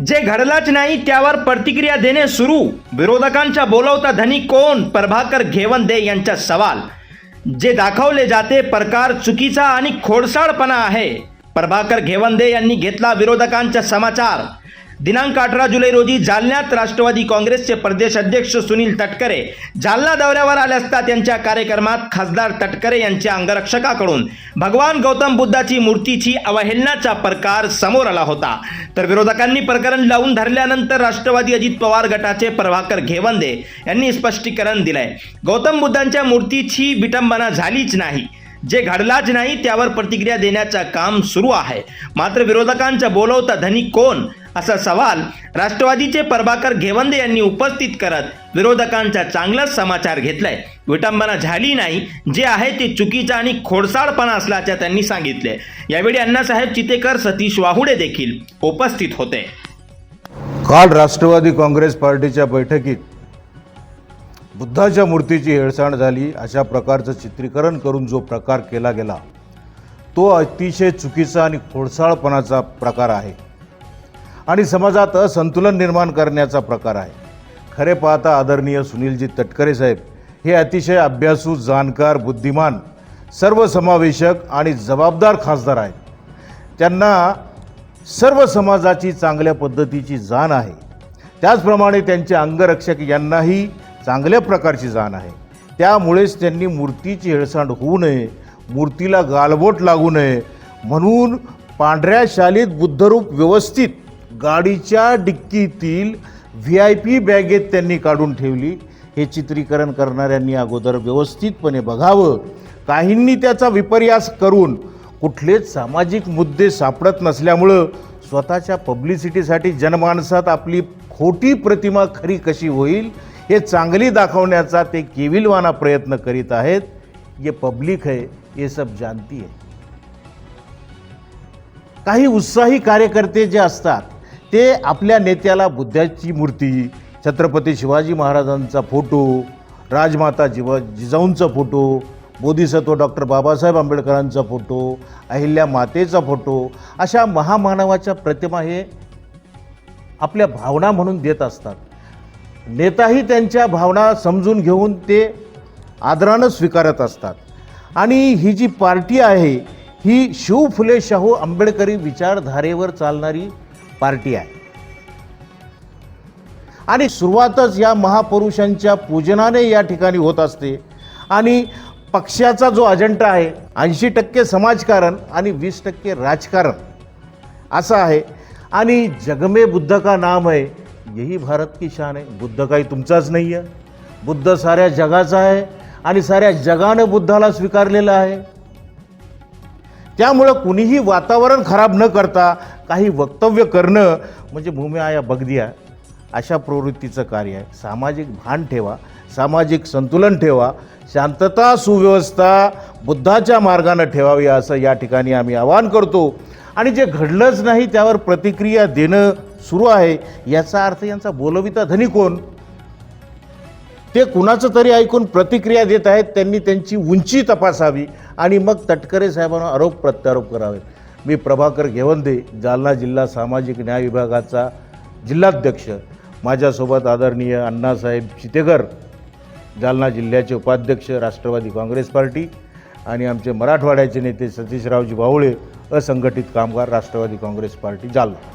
जे घडलाच नाही त्यावर प्रतिक्रिया देणे सुरू. विरोधकांच्या बोलवता धनी कोण? प्रभाकर घेवंदे यांचा सवाल. जे दाखवले जाते प्रकार चुकीचा आणि खोडसाळपणा आहे. प्रभाकर घेवंदे यांनी घेतला विरोधकांचा समाचार. दिनांक अठरा जुलै रोजी जालन्यात राष्ट्रवादी काँग्रेसचे प्रदेश अध्यक्ष सुनील तटकरे जालना दौऱ्यावर आले असता त्यांच्या कार्यक्रमात खासदार तटकरे यांच्या अंगरक्षकाकडून भगवान गौतम बुद्धाची मूर्तीची अवहेलनाचा प्रकार समोर आला होता. तर विरोधकांनी प्रकरण लावून धरल्यानंतर राष्ट्रवादी अजित पवार गटाचे प्रभाकर घेवंदे यांनी स्पष्टीकरण दिलंय. गौतम बुद्धांच्या मूर्तीची विटंबना झालीच नाही. जे घडलाच नाही त्यावर प्रतिक्रिया देण्याचं काम सुरू आहे. मात्र विरोधकांचं बोलवता धनी कोण? असा सवाल राष्ट्रवादीचे प्रभाकर घेवंदे यांनी उपस्थित करत विरोधकांचा चांगलाच समाचार घेतलाय. विटंबना झाली नाही. जे आहे ते चुकीचं आणि खोडसाळपणा असल्याचे त्यांनी सांगितले यावेळी अण्णासाहेब चितेकर सतीश वाहुडे देखील उपस्थित होते. काल राष्ट्रवादी काँग्रेस पार्टीच्या बैठकीत बुद्धाच्या मूर्तीची हेळसांड झाली. अशा प्रकारचं चित्रीकरण करून जो प्रकार केला गेला तो अतिशय चुकीचा आणि खोडसाळपणाचा प्रकार आहे. आणि समाजात असंतुलन निर्माण करण्याचा प्रकार आहे. खरे पाहता आदरणीय सुनीलजी तटकरे साहेब हे अतिशय अभ्यासू जाणकार बुद्धिमान सर्वसमावेशक आणि जबाबदार खासदार आहेत. त्यांना सर्व समाजाची चांगल्या पद्धतीची जाण आहे. त्याचप्रमाणे त्यांचे अंगरक्षक यांनाही चांगल्या प्रकारची जाण आहे. त्यामुळेच त्यांनी मूर्तीची हेळसांड होऊ नये मूर्तीला गालबोट लागू नये म्हणून पांढऱ्या शालीत बुद्धरूप व्यवस्थित गाडीच्या डिक्कीतील व्ही आय पी बॅगेत त्यांनी काढून ठेवली. हे चित्रीकरण करणाऱ्यांनी अगोदर व्यवस्थितपणे बघावं. काहींनी त्याचा विपर्यास करून कुठलेच सामाजिक मुद्दे सापडत नसल्यामुळं स्वतःच्या पब्लिसिटीसाठी जनमानसात आपली खोटी प्रतिमा खरी कशी होईल हे चांगली दाखवण्याचा ते केविलवाना प्रयत्न करीत आहेत. ये पब्लिक है ये सब जानती है. काही उत्साही कार्यकर्ते जे असतात ते आपल्या नेत्याला बुद्धाची मूर्ती छत्रपती शिवाजी महाराजांचा फोटो राजमाता जिवा जिजाऊंचा फोटो बोधिसत्व डॉक्टर बाबासाहेब आंबेडकरांचा फोटो अहिल्या मातेचा फोटो अशा महामानवाच्या प्रतिमा हे आपल्या भावना म्हणून देत असतात. नेताही त्यांच्या भावना समजून घेऊन ते आदरानं स्वीकारत असतात. आणि ही जी पार्टी आहे ही शिव फुले शाहू आंबेडकरी विचारधारेवर चालणारी पार्टी आहे. आणि सुरुवातच या महापुरुषांच्या पूजनाने या ठिकाणी होत असते. आणि पक्षाचा जो अजेंडा आहे ऐंशी टक्के समाजकारण आणि वीस टक्के राजकारण असं आहे. आणि जगमे बुद्ध का नाम आहे यही भारत की शान आहे बुद्ध काही तुमचाच नाही आहे. बुद्ध साऱ्या जगाचा आहे आणि साऱ्या जगानं बुद्धाला स्वीकारलेलं आहे. त्यामुळं कुणीही वातावरण खराब न करता काही वक्तव्य करणं म्हणजे भूम्या बगदिया अशा प्रवृत्तीचं कार्य आहे. सामाजिक भान ठेवा सामाजिक संतुलन ठेवा शांतता सुव्यवस्था बुद्धाच्या मार्गानं ठेवावी असं या ठिकाणी आम्ही आवाहन करतो. आणि जे घडलंच नाही त्यावर प्रतिक्रिया देणं सुरू आहे याचा अर्थ यांचा बोलविता धनी कोण? ते कुणाचं तरी ऐकून प्रतिक्रिया देत आहेत त्यांनी त्यांची उंची तपासावी आणि मग तटकरे साहेबांना आरोप प्रत्यारोप करावे मी प्रभाकर घेवंदे जालना जिल्हा सामाजिक न्याय विभागाचा जिल्हाध्यक्ष. माझ्यासोबत आदरणीय अण्णासाहेब चितेकर जालना जिल्ह्याचे उपाध्यक्ष राष्ट्रवादी काँग्रेस पार्टी आणि आमचे मराठवाड्याचे नेते सतीशरावजी बावळे असंघटित कामगार राष्ट्रवादी काँग्रेस पार्टी जालना.